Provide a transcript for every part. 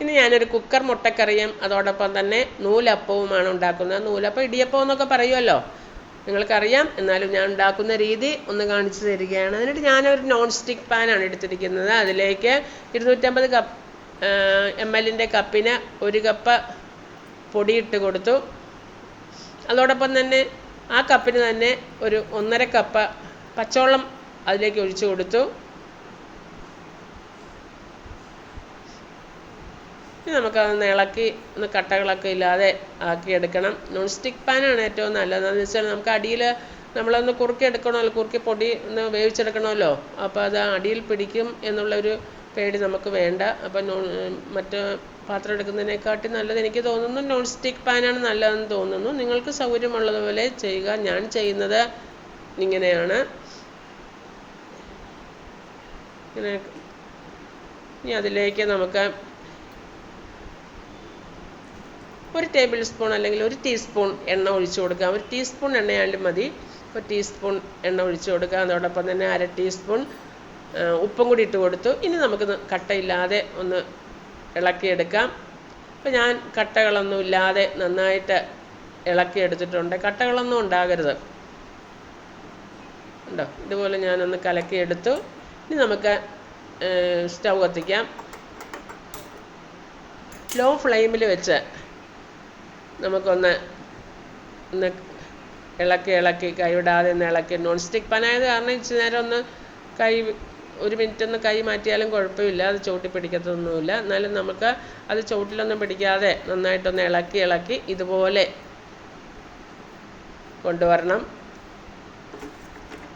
ഇനി ഞാനൊരു കുക്കർ മുട്ടക്കറിയും അതോടൊപ്പം തന്നെ നൂലപ്പവുമാണ് ഉണ്ടാക്കുന്നത്. നൂലപ്പം ഇടിയപ്പം എന്നൊക്കെ പറയുമല്ലോ. നിങ്ങൾക്കറിയാം. എന്നാലും ഞാൻ ഉണ്ടാക്കുന്ന രീതി ഒന്ന് കാണിച്ചു തരികയാണ്. എന്നിട്ട് ഞാനൊരു നോൺ സ്റ്റിക്ക് പാനാണ് എടുത്തിരിക്കുന്നത്. അതിലേക്ക് ഇരുന്നൂറ്റമ്പത് കപ്പ് എം എല്ലിന്റെ കപ്പിന് ഒരു കപ്പ് പൊടിയിട്ട് കൊടുത്തു. അതോടൊപ്പം തന്നെ ആ കപ്പിന് തന്നെ ഒരു ഒന്നര കപ്പ് പച്ചവെള്ളം അതിലേക്ക് ഒഴിച്ചു കൊടുത്തു. ഇനി നമുക്കതൊന്ന് ഇളക്കി ഒന്ന് കട്ടകളൊക്കെ ഇല്ലാതെ ആക്കി ആക്കിയെടുക്കണം. നോൺ സ്റ്റിക്ക് പാനാണ് ഏറ്റവും നല്ലത്. എന്ന് വെച്ചാൽ നമുക്ക് അടിയിൽ നമ്മളൊന്ന് കുറുക്കി എടുക്കണമല്ലോ കുറുക്കി പൊടി ഒന്ന് വേവിച്ചെടുക്കണമല്ലോ? അപ്പോൾ അത് അടിയിൽ പിടിക്കും എന്നുള്ളൊരു പേടി നമുക്ക് വേണ്ട. അപ്പോൾ നോൺ മറ്റ് പാത്രം എടുക്കുന്നതിനെക്കാട്ടി നല്ലത് എനിക്ക് തോന്നുന്നു നോൺ സ്റ്റിക്ക് പാനാണ് നല്ലതെന്ന് തോന്നുന്നു. നിങ്ങൾക്ക് സൗകര്യമുള്ളതുപോലെ ചെയ്യുക. ഞാൻ ചെയ്യുന്നത് ഇങ്ങനെയാണ്. ഇങ്ങനെ ഇനി അതിലേക്ക് നമുക്ക് ഒരു ടേബിൾ സ്പൂൺ അല്ലെങ്കിൽ ഒരു ടീസ്പൂൺ എണ്ണ ഒഴിച്ചു കൊടുക്കുക ഒരു ടീസ്പൂൺ എണ്ണയായാലും മതി. ഒരു ടീസ്പൂൺ എണ്ണ ഒഴിച്ചു കൊടുക്കുക അതോടൊപ്പം തന്നെ അര ടീസ്പൂൺ ഉപ്പും കൂടി ഇട്ട് കൊടുത്തു. ഇനി നമുക്ക് കട്ടയില്ലാതെ ഒന്ന് ഇളക്കിയെടുക്കാം. അപ്പോൾ ഞാൻ കട്ടകളൊന്നും ഇല്ലാതെ നന്നായിട്ട് ഇളക്കിയെടുത്തിട്ടുണ്ട് കട്ടകളൊന്നും ഉണ്ടാകരുത്. ഉണ്ടോ ഇതുപോലെ ഞാനൊന്ന് കലക്കിയെടുത്തു ഇനി നമുക്ക് സ്റ്റൗ കത്തിക്കാം. ലോ ഫ്ലെയിമിൽ വെച്ച് നമുക്കൊന്ന് ഒന്ന് ഇളക്കി ഇളക്കി കൈ വിടാതെ ഒന്ന് ഇളക്കി. നോൺ സ്റ്റിക്ക് പനായത് കാരണം ഇച്ചിരി നേരം ഒന്ന് കൈ ഒരു മിനിറ്റ് ഒന്ന് കൈ മാറ്റിയാലും കുഴപ്പമില്ല. അത് ചവിട്ടി പിടിക്കത്തൊന്നുമില്ല. എന്നാലും നമുക്ക് അത് ചവിട്ടിലൊന്നും പിടിക്കാതെ നന്നായിട്ടൊന്ന് ഇളക്കി ഇളക്കി ഇതുപോലെ കൊണ്ടുവരണം.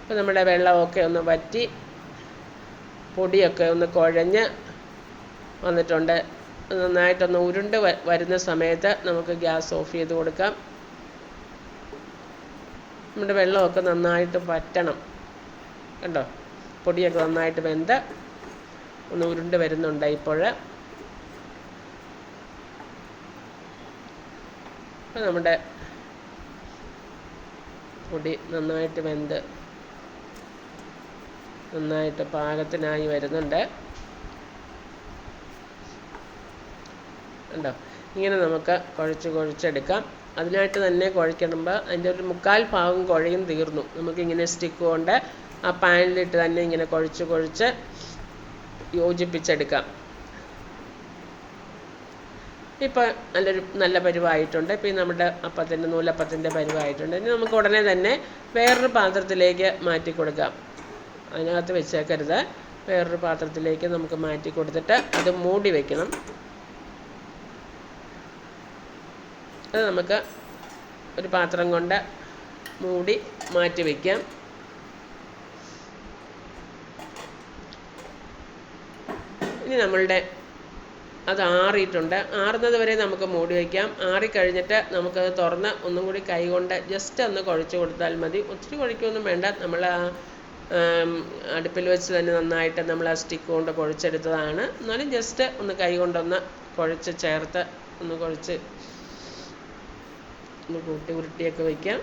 അപ്പോൾ നമ്മുടെ വെള്ളമൊക്കെ ഒന്ന് വറ്റി പൊടിയൊക്കെ ഒന്ന് കുഴഞ്ഞ് വന്നിട്ടുണ്ട്. നന്നായിട്ടൊന്ന് ഉരുണ്ട് വരുന്ന സമയത്ത് നമുക്ക് ഗ്യാസ് ഓഫ് ചെയ്ത് കൊടുക്കാം. നമ്മുടെ വെള്ളമൊക്കെ നന്നായിട്ട് വറ്റണം. കണ്ടോ? പൊടിയൊക്കെ നന്നായിട്ട് വെന്ത് ഒന്ന് ഉരുണ്ട് വരുന്നുണ്ട് ഇപ്പോൾ. നമ്മുടെ പൊടി നന്നായിട്ട് വെന്ത് നന്നായിട്ട് പാകത്തിനായി വരുന്നുണ്ട്. ഉണ്ടോ? ഇങ്ങനെ നമുക്ക് കുഴച്ച് കുഴച്ചെടുക്കാം. അതിനായിട്ട് തന്നെ കുഴക്കിടുമ്പോൾ അതിന്റെ ഒരു മുക്കാൽ ഭാഗം കുഴയും തീർന്നു. നമുക്കിങ്ങനെ സ്റ്റിക്ക് കൊണ്ട് ആ പാനിലിട്ട് തന്നെ ഇങ്ങനെ കുഴച്ച് കുഴച്ച് യോജിപ്പിച്ചെടുക്കാം. ഇപ്പോൾ നല്ലൊരു നല്ല പരിവായിട്ടുണ്ട്. ഇപ്പോൾ നമ്മുടെ അപ്പത്തിന്റെ നൂലപ്പത്തിന്റെ പരിവായിട്ടുണ്ട്. ഇനി നമുക്ക് ഉടനെ തന്നെ വേറൊരു പാത്രത്തിലേക്ക് മാറ്റി കൊടുക്കാം. അതിനകത്ത് വെച്ചേക്കരുത്. വേറൊരു പാത്രത്തിലേക്ക് നമുക്ക് മാറ്റി കൊടുത്തിട്ട് അത് മൂടി വെക്കണം. അത് നമുക്ക് ഒരു പാത്രം കൊണ്ട് മൂടി മാറ്റി വയ്ക്കാം ഇനി നമ്മളുടെ അത് ആറിയിട്ടുണ്ട്. ആറുന്നത് വരെ നമുക്ക് മൂടി വയ്ക്കാം ആറിക്കഴിഞ്ഞിട്ട് നമുക്കത് തുറന്ന് ഒന്നും കൂടി കൈ കൊണ്ട് ജസ്റ്റ് ഒന്ന് കുഴച്ച് കൊടുത്താൽ മതി. ഒത്തിരി കുഴയ്ക്കൊന്നും വേണ്ട. നമ്മൾ ആ അടുപ്പിൽ വെച്ച് തന്നെ നന്നായിട്ട് നമ്മൾ ആ സ്റ്റിക്ക് കൊണ്ട് കുഴച്ചെടുത്തതാണ്. എന്നാലും ജസ്റ്റ് ഒന്ന് കൈ കൊണ്ടൊന്ന് കുഴച്ച് ചേർത്ത് ഒന്ന് കുഴച്ച് ഒന്ന് കൂട്ടി ഉരുട്ടിയൊക്കെ വയ്ക്കാം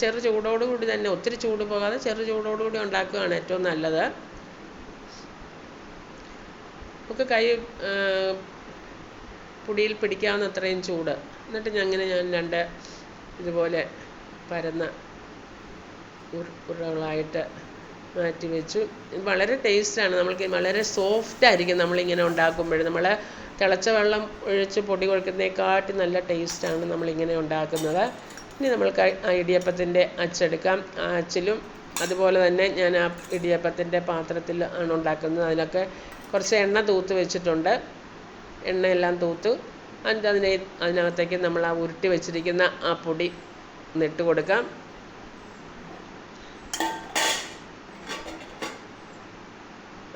ചെറു ചൂടോട് കൂടി തന്നെ ഒത്തിരി ചൂട് പോകാതെ ചെറു ചൂടോട് കൂടി ഉണ്ടാക്കുകയാണ് ഏറ്റവും നല്ലത്. നമുക്ക് കൈ പൊടിയിൽ പിടിക്കാവുന്ന അത്രയും ചൂട്. എന്നിട്ട് അങ്ങനെ ഞാൻ രണ്ട് ഇതുപോലെ പരന്ന ഉരുളകളായിട്ട് മാറ്റി വെച്ചു വളരെ ടേസ്റ്റാണ്. നമ്മൾക്ക് വളരെ സോഫ്റ്റ് ആയിരിക്കും നമ്മളിങ്ങനെ ഉണ്ടാക്കുമ്പോൾ നമ്മൾ തിളച്ച വെള്ളം ഒഴിച്ച് പൊടി കുഴക്കുന്നതിനെക്കാട്ടി നല്ല ടേസ്റ്റാണ് നമ്മളിങ്ങനെ ഉണ്ടാക്കുന്നത്. ഇനി നമ്മൾക്ക് ഇടിയപ്പത്തിന്റെ അച്ചെടുക്കാം. ആ അച്ചിലും അതുപോലെ തന്നെ ഞാൻ ആ ഇടിയപ്പത്തിന്റെ പാത്രത്തിൽ ആണ് ഉണ്ടാക്കുന്നത്. അതിലൊക്കെ കുറച്ച് എണ്ണ തൂത്ത് വെച്ചിട്ടുണ്ട്. എണ്ണയെല്ലാം തൂത്ത് അതിന്റെ അതിനെ അതിനകത്തേക്ക് നമ്മൾ ആ ഉരുട്ടി വെച്ചിരിക്കുന്ന ആ പൊടി ഒന്നിട്ട് കൊടുക്കാം.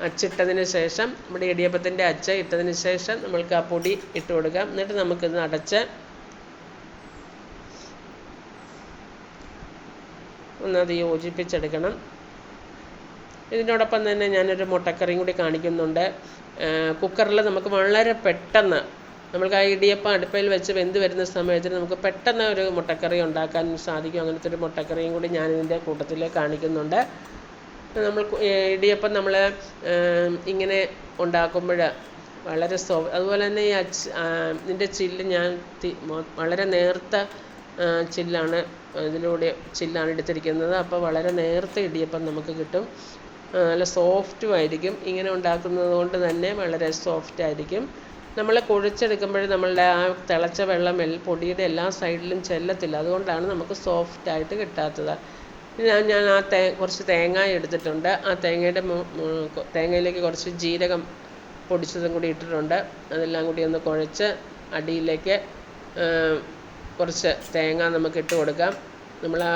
അച്ചിട്ടതിന് ശേഷം നമ്മുടെ ഇടിയപ്പത്തിന്റെ അച്ച ഇട്ടതിന് ശേഷം നമ്മൾക്ക് ആ പൊടി ഇട്ട് കൊടുക്കാം. എന്നിട്ട് നമുക്കിത് അടച്ച് ഒന്നത് യോജിപ്പിച്ചെടുക്കണം. ഇതിനോടൊപ്പം തന്നെ ഞാനൊരു മുട്ടക്കറിയും കൂടി കാണിക്കുന്നുണ്ട്. കുക്കറിൽ നമുക്ക് വളരെ പെട്ടെന്ന് നമ്മൾക്ക് ആ ഇടിയപ്പം അടുപ്പയിൽ വെച്ച് വെന്ത് വരുന്ന സമയത്തിന് നമുക്ക് പെട്ടെന്ന് ഒരു മുട്ടക്കറി ഉണ്ടാക്കാൻ സാധിക്കും. അങ്ങനത്തെ ഒരു മുട്ടക്കറിയും കൂടി ഞാനിതിന്റെ കൂട്ടത്തിൽ കാണിക്കുന്നുണ്ട്. നമ്മൾ ഇടിയപ്പം നമ്മൾ ഇങ്ങനെ ഉണ്ടാക്കുമ്പോൾ വളരെ സോ അതുപോലെ തന്നെ ഈ അച്ച് ഇതിന്റെ ചില്ല് ഞാൻ വളരെ നേർത്ത ചില്ലാണ് ഇതിലൂടെ ചില്ലാണ് എടുത്തിരിക്കുന്നത്. അപ്പോൾ വളരെ നേർത്ത ഇടിയപ്പം നമുക്ക് കിട്ടും. നല്ല സോഫ്റ്റും ആയിരിക്കും. ഇങ്ങനെ ഉണ്ടാക്കുന്നത് കൊണ്ട് തന്നെ വളരെ സോഫ്റ്റ് ആയിരിക്കും. നമ്മൾ കുഴച്ചെടുക്കുമ്പോൾ നമ്മളുടെ ആ തിളച്ച വെള്ളം പൊടിയുടെ എല്ലാ സൈഡിലും ചെല്ലത്തില്ല. അതുകൊണ്ടാണ് നമുക്ക് സോഫ്റ്റ് ആയിട്ട് കിട്ടാത്തത്. ഞാൻ ഞാൻ ആ തേ കുറച്ച് തേങ്ങ എടുത്തിട്ടുണ്ട്. ആ തേങ്ങയുടെ തേങ്ങയിലേക്ക് കുറച്ച് ജീരകം പൊടിച്ചതും കൂടി ഇട്ടിട്ടുണ്ട്. അതെല്ലാം കൂടി ഒന്ന് കുഴച്ച് അടിയിലേക്ക് കുറച്ച് തേങ്ങ നമുക്ക് ഇട്ട് കൊടുക്കാം. നമ്മൾ ആ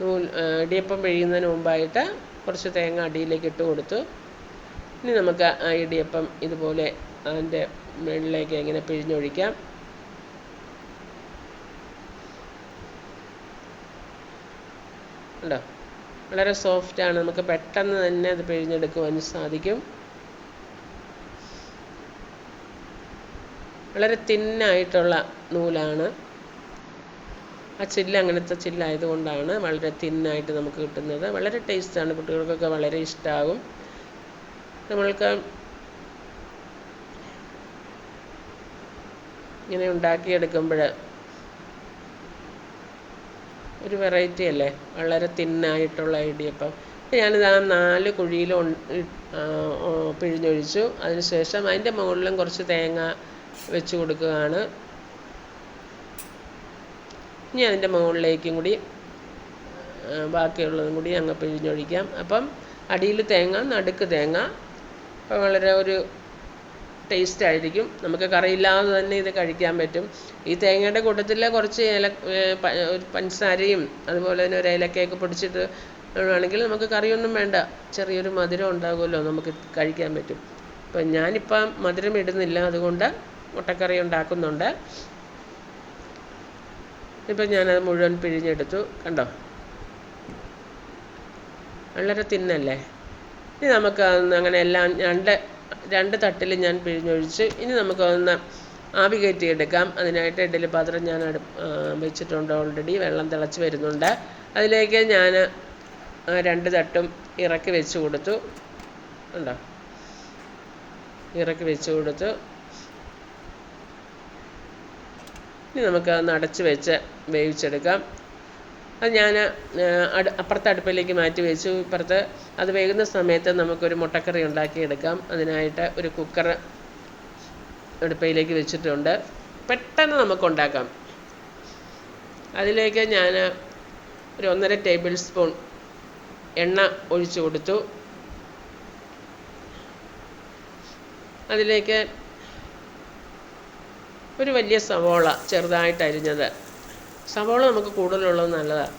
നൂൽ ഇടിയപ്പം പിഴിയുന്നതിന് മുമ്പായിട്ട് കുറച്ച് തേങ്ങ അടിയിലേക്ക് ഇട്ട് കൊടുത്തു. ഇനി നമുക്ക് ആ ഇടിയപ്പം ഇതുപോലെ അതിന്റെ മുകളിലേക്ക് ഇങ്ങനെ പിഴിഞ്ഞൊഴിക്കാം. ഉണ്ടോ? വളരെ സോഫ്റ്റാണ് നമുക്ക് പെട്ടെന്ന് തന്നെ അത് പിഴിഞ്ഞെടുക്കുവാൻ സാധിക്കും. വളരെ തിന്നായിട്ടുള്ള നൂലാണ്. ആ ചില്ല അങ്ങനത്തെ ചില്ലായതുകൊണ്ടാണ് വളരെ തിന്നായിട്ട് നമുക്ക് കിട്ടുന്നത്. വളരെ ടേസ്റ്റാണ് കുട്ടികൾക്കൊക്കെ വളരെ ഇഷ്ടമാകും നമ്മൾക്ക് ഇങ്ങനെ ഉണ്ടാക്കിയെടുക്കുമ്പോൾ ഒരു വെറൈറ്റി അല്ലേ? വളരെ തിന്നായിട്ടുള്ള ഇടിയപ്പം. ഞാനിത് ആ നാല് കുഴിയിൽ പിഴിഞ്ഞൊഴിച്ചു. അതിനുശേഷം അതിന്റെ മുകളിലും കുറച്ച് തേങ്ങ വെച്ച് കൊടുക്കുകയാണ്. ഇനി അതിന്റെ മുകളിലേക്കും കൂടി ബാക്കിയുള്ളതും കൂടി അങ്ങ് പിഴിഞ്ഞൊഴിക്കാം. അപ്പം അടിയിൽ തേങ്ങ നടുക്ക് തേങ്ങ. വളരെ ഒരു ടേസ്റ്റ് ആയിരിക്കും നമുക്ക് കറിയില്ലാതെ തന്നെ ഇത് കഴിക്കാൻ പറ്റും. ഈ തേങ്ങയുടെ കൂട്ടത്തിൽ കുറച്ച് ഏല ഒരു പഞ്ചസാരയും അതുപോലെ തന്നെ ഒരു ഏലക്കയൊക്കെ പൊടിച്ചിട്ട് ആണെങ്കിൽ നമുക്ക് കറിയൊന്നും വേണ്ട. ചെറിയൊരു മധുരം ഉണ്ടാകുമല്ലോ നമുക്ക് കഴിക്കാൻ പറ്റും. അപ്പം ഞാനിപ്പം മധുരം ഇടുന്നില്ല അതുകൊണ്ട് മുട്ടക്കറി ഉണ്ടാക്കുന്നുണ്ട്. ഇപ്പം ഞാനത് മുഴുവൻ പിഴിഞ്ഞെടുത്തു. കണ്ടോ? വളരെ തിന്നല്ലേ? ഇനി നമുക്ക് അങ്ങനെ എല്ലാം രണ്ട് രണ്ട് തട്ടിൽ ഞാൻ പിഴിഞ്ഞൊഴിച്ച് ഇനി നമുക്കൊന്ന് ആവി കയറ്റി എടുക്കാം. അതിനായിട്ട് ഇഡ്ഡലി പാത്രം ഞാൻ വെച്ചിട്ടുണ്ട് ഓൾറെഡി വെള്ളം തിളച്ച് വരുന്നുണ്ട്. അതിലേക്ക് ഞാൻ രണ്ട് തട്ടും ഇറക്കി വെച്ച് കൊടുത്തു. ഉണ്ടോ ഇറക്കി വെച്ച് കൊടുത്തു. ഇനി നമുക്ക് അതൊന്ന് അടച്ച് വെച്ച് വേവിച്ചെടുക്കാം. അത് ഞാൻ അട് അപ്പുറത്തെ അടുപ്പിലേക്ക് മാറ്റി വെച്ചു. ഇപ്പുറത്ത് അത് വേകുന്ന സമയത്ത് നമുക്കൊരു മുട്ടക്കറി ഉണ്ടാക്കിയെടുക്കാം. അതിനായിട്ട് ഒരു കുക്കർ അടുപ്പയിലേക്ക് വെച്ചിട്ടുണ്ട്. പെട്ടെന്ന് നമുക്ക് ഉണ്ടാക്കാം അതിലേക്ക് ഞാൻ ഒരു ഒന്നര ടേബിൾ സ്പൂൺ എണ്ണ ഒഴിച്ചു കൊടുത്തു. അതിലേക്ക് ഒരു വലിയ സവോള ചെറുതായിട്ട് അരിഞ്ഞത് സവോള നമുക്ക് കൂടുതലുള്ളത് നല്ലതാണ്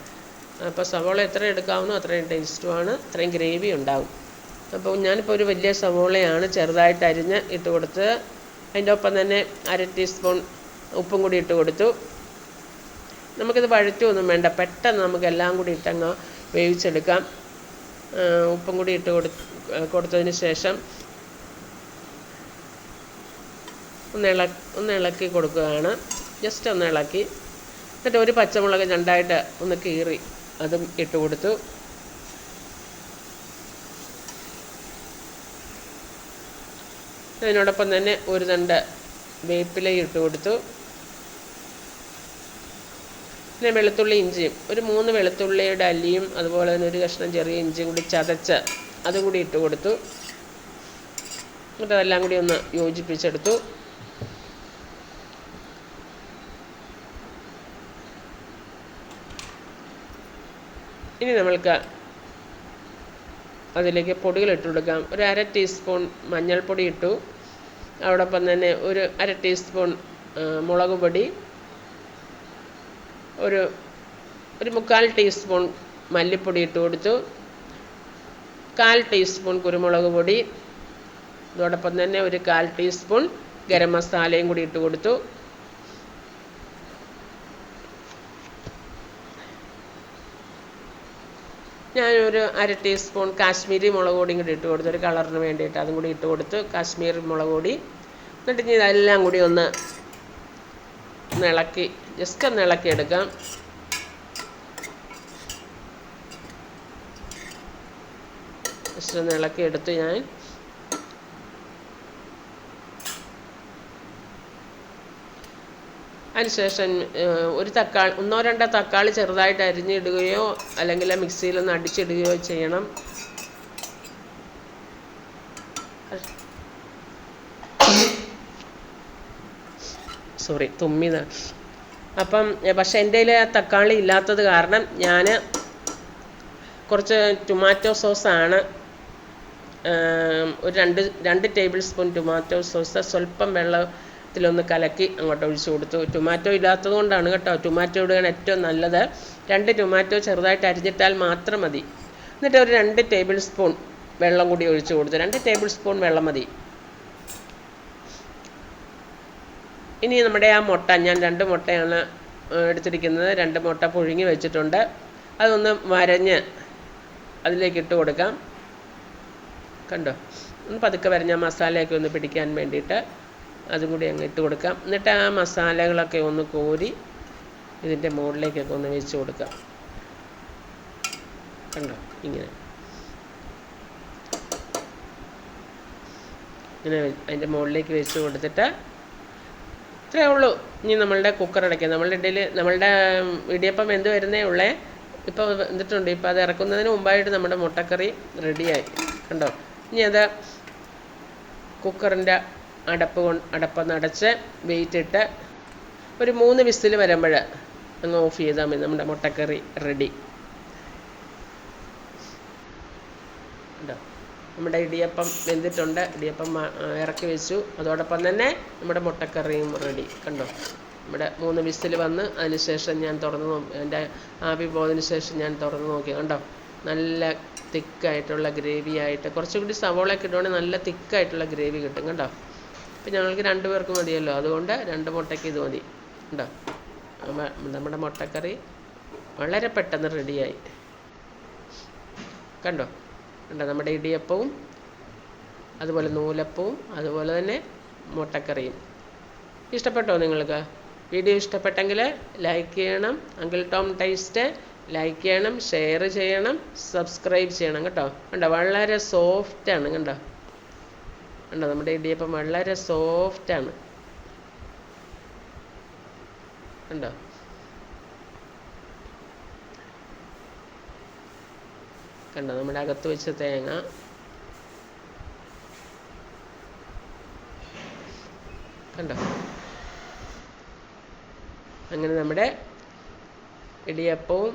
അപ്പോൾ സവോള എത്ര എടുക്കാവുന്നോ അത്രയും ടേസ്റ്റുമാണ് അത്രയും ഗ്രേവി ഉണ്ടാവും. അപ്പോൾ ഞാനിപ്പോൾ ഒരു വലിയ സവോളയാണ് ചെറുതായിട്ട് അരിഞ്ഞ് ഇട്ട് കൊടുത്ത് അതിന്റെ ഒപ്പം തന്നെ അര ടീസ്പൂൺ ഉപ്പും കൂടി ഇട്ട് കൊടുത്തു. നമുക്കിത് വഴറ്റുമൊന്നും വേണ്ട പെട്ടെന്ന് നമുക്ക് എല്ലാം കൂടി ഇട്ടങ്ങ് വേവിച്ചെടുക്കാം. ഉപ്പും കൂടി ഇട്ട് കൊടു കൊടുത്തതിന് ശേഷം ഒന്ന് ഇള ഒന്ന് ഇളക്കി കൊടുക്കുകയാണ്. ജസ്റ്റ് ഒന്ന് ഇളക്കി. എന്നിട്ട് ഒരു പച്ചമുളക് രണ്ടായിട്ട് ഒന്ന് കീറി അതും ഇട്ട് കൊടുത്തു. അതിനോടൊപ്പം തന്നെ ഒരു തണ്ട് വേപ്പില ഇട്ട് കൊടുത്തു. പിന്നെ വെളുത്തുള്ളി ഇഞ്ചിയും ഒരു മൂന്ന് വെളുത്തുള്ളിയുടെ അല്ലിയും അതുപോലെ തന്നെ ഒരു കഷ്ണം ചെറിയ ഇഞ്ചിയും കൂടി ചതച്ച് അതും കൂടി ഇട്ട് കൊടുത്തു. എന്നിട്ട് അതെല്ലാം കൂടി ഒന്ന് യോജിപ്പിച്ചെടുത്തു. ഇനി നമ്മൾക്ക് അതിലേക്ക് പൊടികൾ ഇട്ട് കൊടുക്കാം. ഒരു അര ടീസ്പൂൺ മഞ്ഞൾപ്പൊടി ഇട്ടു. അതോടൊപ്പം തന്നെ ഒരു അര ടീസ്പൂൺ മുളക് പൊടി. ഒരു ഒരു മുക്കാൽ ടീസ്പൂൺ മല്ലിപ്പൊടി ഇട്ട് കൊടുത്തു. കാൽ ടീസ്പൂൺ കുരുമുളക് പൊടി. അതോടൊപ്പം തന്നെ ഒരു കാൽ ടീസ്പൂൺ ഗരം മസാലയും കൂടി ഇട്ട് കൊടുത്തു. ഞാനൊരു അര ടീസ്പൂൺ കാശ്മീരി മുളക് പൊടിയും കൂടി ഇട്ട് കൊടുത്തു. ഒരു കളറിന് വേണ്ടിയിട്ട് അതും കൂടി ഇട്ട് കൊടുത്തു. കാശ്മീർ മുളക് പൊടി. എന്നിട്ട് ഇനി ഇതെല്ലാം കൂടി ഒന്ന് ഇളക്കി ജസ്റ്റ് ഒന്ന് ഇളക്കി എടുക്കാം. ജസ്റ്റ് ഒന്ന് ഇളക്കി എടുത്ത് ഞാൻ. അതിനുശേഷം ഒരു തക്കാളി ഒന്നോ രണ്ടോ തക്കാളി ചെറുതായിട്ട് അരിഞ്ഞിടുകയോ അല്ലെങ്കിൽ മിക്സിയിലൊന്ന് അടിച്ചിടുകയോ ചെയ്യണം. സോറി തുമ്മിത. അപ്പം പക്ഷെ എന്റെ കയ്യിൽ തക്കാളി ഇല്ലാത്തത് കാരണം ഞാൻ കുറച്ച് ടൊമാറ്റോ സോസാണ് ഒരു രണ്ട് രണ്ട് ടേബിൾ സ്പൂൺ ടൊമാറ്റോ സോസ് സ്വല്പം വെള്ളത്തിലൊന്ന് കലക്കി അങ്ങോട്ട് ഒഴിച്ചു കൊടുത്തു. ടൊമാറ്റോ ഇല്ലാത്തത് കൊണ്ടാണ് കേട്ടോ. ടൊമാറ്റോ ഇടുകയാണ് ഏറ്റവും നല്ലത്. രണ്ട് ടൊമാറ്റോ ചെറുതായിട്ട് അരിഞ്ഞിട്ടാൽ മാത്രം മതി. എന്നിട്ട് ഒരു രണ്ട് ടേബിൾ സ്പൂൺ വെള്ളം കൂടി ഒഴിച്ചു കൊടുത്തു. രണ്ട് ടേബിൾ സ്പൂൺ വെള്ളം മതി. ഇനി നമ്മുടെ ആ മുട്ട ഞാൻ രണ്ട് മുട്ടയാണ് എടുത്തിരിക്കുന്നത്. രണ്ട് മുട്ട പുഴുങ്ങി വെച്ചിട്ടുണ്ട്. അതൊന്ന് വരഞ്ഞ് അതിലേക്ക് ഇട്ട് കൊടുക്കാം. കണ്ടോ? ഒന്ന് പതുക്കെ വരഞ്ഞ മസാലയൊക്കെ ഒന്ന് പിടിക്കാൻ വേണ്ടിയിട്ട്. അതും കൂടി അങ്ങ് ഇട്ട് കൊടുക്കാം. എന്നിട്ട് ആ മസാലകളൊക്കെ ഒന്ന് കോരി ഇതിന്റെ മുകളിലേക്കൊക്കെ ഒന്ന് വെച്ച് കൊടുക്കാം. കണ്ടോ? ഇങ്ങനെ. ഇങ്ങനെ അതിന്റെ മുകളിലേക്ക് വെച്ച് കൊടുത്തിട്ട് ഇത്രയേ ഉള്ളൂ. ഇനി നമ്മളുടെ കുക്കർ അടയ്ക്കുക നമ്മളുടെ ഇടയിൽ നമ്മളുടെ ഇടിയപ്പം എന്ത് വരുന്നേ ഉള്ളേ. ഇപ്പോൾ എന്തിട്ടുണ്ട് ഇപ്പോൾ അത് ഇറക്കുന്നതിന് മുമ്പായിട്ട് നമ്മുടെ മുട്ടക്കറി റെഡിയായി കണ്ടോ? ഇനി അത് കുക്കറിന്റെ അടപ്പ് കൊണ്ട് അടപ്പൊന്ന് അടച്ച് വെയിറ്റ് ഇട്ട് ഒരു മൂന്ന് വിസിൽ വരുമ്പോൾ അങ്ങ് ഓഫ് ചെയ്താൽ മതി. നമ്മുടെ മുട്ടക്കറി റെഡി നമ്മുടെ ഇടിയപ്പം വെന്തിട്ടുണ്ട്. ഇടിയപ്പം ഇറക്കി വെച്ചു. അതോടൊപ്പം തന്നെ നമ്മുടെ മുട്ടക്കറിയും റെഡി കണ്ടോ? നമ്മുടെ മൂന്ന് വിസിൽ വന്ന് അതിനുശേഷം ഞാൻ തുറന്ന് നോക്കി എന്റെ ആവി പോയതിന് ശേഷം ഞാൻ തുറന്ന് നോക്കി. കണ്ടോ? നല്ല തിക്കായിട്ടുള്ള ഗ്രേവി ആയിട്ട് കുറച്ചും കൂടി സവോളയൊക്കെ ഇടുവാണെങ്കിൽ നല്ല തിക്കായിട്ടുള്ള ഗ്രേവി കിട്ടും. കണ്ടോ? ഇപ്പം ഞങ്ങൾക്ക് രണ്ട് പേർക്ക് മതിയല്ലോ. അതുകൊണ്ട് രണ്ട് മുട്ടയ്ക്ക് ഇത് മതി. കണ്ടോ നമ്മുടെ മുട്ടക്കറി വളരെ പെട്ടെന്ന് റെഡിയായി. കണ്ടോ? കണ്ടോ? നമ്മുടെ ഇടിയപ്പവും അതുപോലെ നൂലപ്പവും അതുപോലെ തന്നെ മുട്ടക്കറിയും. ഇഷ്ടപ്പെട്ടോ നിങ്ങൾക്ക്? വീഡിയോ ഇഷ്ടപ്പെട്ടെങ്കിൽ ലൈക്ക് ചെയ്യണം. അങ്കിൾ ടോം ടേസ്റ്റ് ലൈക്ക് ചെയ്യണം ഷെയർ ചെയ്യണം സബ്സ്ക്രൈബ് ചെയ്യണം. കേട്ടോ കണ്ടോ? വളരെ സോഫ്റ്റാണ്. കണ്ടോ? കണ്ടോ നമ്മുടെ ഇടിയപ്പം വളരെ സോഫ്റ്റാണ് കണ്ടോ കണ്ടോ? നമ്മുടെ അകത്ത് വെച്ച തേങ്ങ. കണ്ടോ? അങ്ങനെ നമ്മുടെ ഇടിയപ്പവും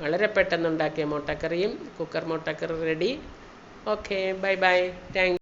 വളരെ പെട്ടെന്നുണ്ടാക്കിയ മുട്ടക്കറിയും കുക്കർ മുട്ടക്കറി ready okay bye bye thank